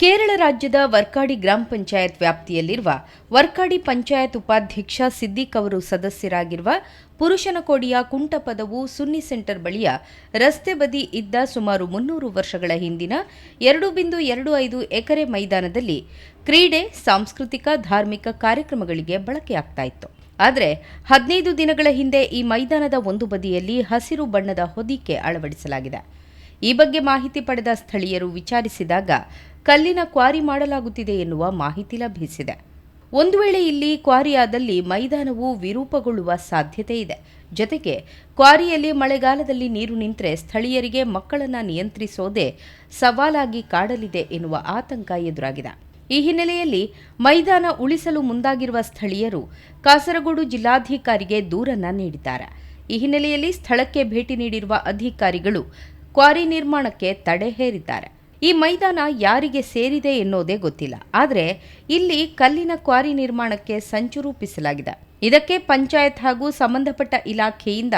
ಕೇರಳ ರಾಜ್ಯದ ವರ್ಕಾಡಿ ಗ್ರಾಮ ಪಂಚಾಯತ್ ವ್ಯಾಪ್ತಿಯಲ್ಲಿರುವ ವರ್ಕಾಡಿ ಪಂಚಾಯತ್ ಉಪಾಧ್ಯಕ್ಷ ಸಿದ್ದಿಕ್ ಅವರು ಸದಸ್ಯರಾಗಿರುವ ಪುರುಷನಕೋಡಿಯ ಕುಂಟಪದವು ಸುನ್ನಿ ಸೆಂಟರ್ ಬಳಿಯ ರಸ್ತೆ ಬದಿ ಇದ್ದ ಸುಮಾರು ಮುನ್ನೂರು ವರ್ಷಗಳ ಹಿಂದಿನ ಎರಡು ಬಿಂದು ಎರಡು ಐದು ಎಕರೆ ಮೈದಾನದಲ್ಲಿ ಕ್ರೀಡೆ, ಸಾಂಸ್ಕೃತಿಕ, ಧಾರ್ಮಿಕ ಕಾರ್ಯಕ್ರಮಗಳಿಗೆ ಬಳಕೆಯಾಗ್ತಾ ಇತ್ತು. ಆದರೆ ಹದಿನೈದು ದಿನಗಳ ಹಿಂದೆ ಈ ಮೈದಾನದ ಒಂದು ಬದಿಯಲ್ಲಿ ಹಸಿರು ಬಣ್ಣದ ಹೊದಿಕೆ ಅಳವಡಿಸಲಾಗಿದೆ. ಈ ಬಗ್ಗೆ ಮಾಹಿತಿ ಪಡೆದ ಸ್ಥಳೀಯರು ವಿಚಾರಿಸಿದಾಗ, ಕಲ್ಲಿನ ಕ್ವಾರಿ ಮಾಡಲಾಗುತ್ತಿದೆ ಎನ್ನುವ ಮಾಹಿತಿ ಲಭಿಸಿದೆ. ಒಂದು ವೇಳೆ ಇಲ್ಲಿ ಕ್ವಾರಿಯಾದಲ್ಲಿ ಮೈದಾನವು ವಿರೂಪಗೊಳ್ಳುವ ಸಾಧ್ಯತೆ ಇದೆ. ಜೊತೆಗೆ, ಕ್ವಾರಿಯಲ್ಲಿ ಮಳೆಗಾಲದಲ್ಲಿ ನೀರು ನಿಂತರೆ ಸ್ಥಳೀಯರಿಗೆ ಮಕ್ಕಳನ್ನು ನಿಯಂತ್ರಿಸೋದೇ ಸವಾಲಾಗಿ ಕಾಡಲಿದೆ ಎನ್ನುವ ಆತಂಕ ಎದುರಾಗಿದೆ. ಈ ಹಿನ್ನೆಲೆಯಲ್ಲಿ ಮೈದಾನ ಉಳಿಸಲು ಮುಂದಾಗಿರುವ ಸ್ಥಳೀಯರು ಕಾಸರಗೋಡು ಜಿಲ್ಲಾಧಿಕಾರಿಗೆ ದೂರನ್ನ ನೀಡಿದ್ದಾರೆ. ಈ ಹಿನ್ನೆಲೆಯಲ್ಲಿ ಸ್ಥಳಕ್ಕೆ ಭೇಟಿ ನೀಡಿರುವ ಅಧಿಕಾರಿಗಳು ಕ್ವಾರಿ ನಿರ್ಮಾಣಕ್ಕೆ ತಡೆ ಹೇರಿದ್ದಾರೆ. ಈ ಮೈದಾನ ಯಾರಿಗೆ ಸೇರಿದೆ ಎನ್ನುವುದೇ ಗೊತ್ತಿಲ್ಲ. ಆದರೆ ಇಲ್ಲಿ ಕಲ್ಲಿನ ಕ್ವಾರಿ ನಿರ್ಮಾಣಕ್ಕೆ ಸಂಚು ರೂಪಿಸಲಾಗಿದೆ. ಇದಕ್ಕೆ ಪಂಚಾಯತ್ ಹಾಗೂ ಸಂಬಂಧಪಟ್ಟ ಇಲಾಖೆಯಿಂದ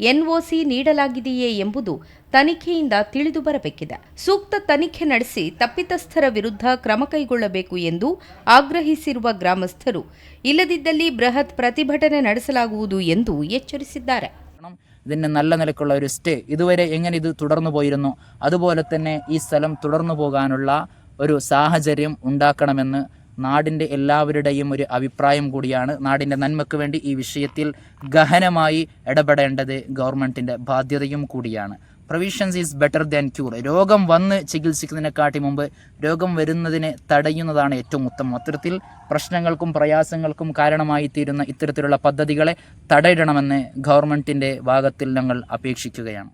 ಎನ್ಒಸಿ ನೀಡಲಾಗಿದೆಯೇ ಎಂಬುದು ತನಿಖೆಯಿಂದ ತಿಳಿದು ಬರಬೇಕಿದೆ. ಸೂಕ್ತ ತನಿಖೆ ನಡೆಸಿ ತಪ್ಪಿತಸ್ಥರ ವಿರುದ್ಧ ಕ್ರಮ ಕೈಗೊಳ್ಳಬೇಕು ಎಂದು ಆಗ್ರಹಿಸಿರುವ ಗ್ರಾಮಸ್ಥರು, ಇಲ್ಲದಿದ್ದಲ್ಲಿ ಬೃಹತ್ ಪ್ರತಿಭಟನೆ ನಡೆಸಲಾಗುವುದು ಎಂದು ಎಚ್ಚರಿಸಿದ್ದಾರೆ. കാരണം ഇതിന് നല്ല നിലക്കുള്ള ഒരു സ്റ്റേ. ഇതുവരെ എങ്ങനെ ഇത് തുടർന്നു പോയിരുന്നു? അതുപോലെ തന്നെ ഈ സ്ഥലം തുടർന്നു പോകാനുള്ള ഒരു സാഹചര്യം ഉണ്ടാക്കണമെന്ന് നാടിന്റെ എല്ലാവരുടെയും ഒരു അഭിപ്രായം കൂടിയാണ്. നാടിന്റെ നന്മയ്ക്ക് വേണ്ടി ഈ വിഷയത്തിൽ ഗഹനമായി ഇടപെടേണ്ടത് ഗവൺമെന്റിന്റെ ബാധ്യതയും കൂടിയാണ്. Provisions is better than cure രോഗം വന്ന് ചികിത്സിക്കുന്നതിനെക്കാട്ടി മുമ്പ് രോഗം വരുന്നതിനെ തടയുന്നതാണ് ഏറ്റവും ഉത്തമം. അത്തരത്തിൽ പ്രശ്നങ്ങൾക്കും പ്രയാസങ്ങൾക്കും കാരണമായി തീരുന്ന ഇത്തരത്തിലുള്ള പദ്ധതികളെ തടയിടണമെന്ന് ഗവൺമെന്റിന്റെ ഭാഗത്തിൽ ഞങ്ങൾ അപേക്ഷിക്കുകയാണ്.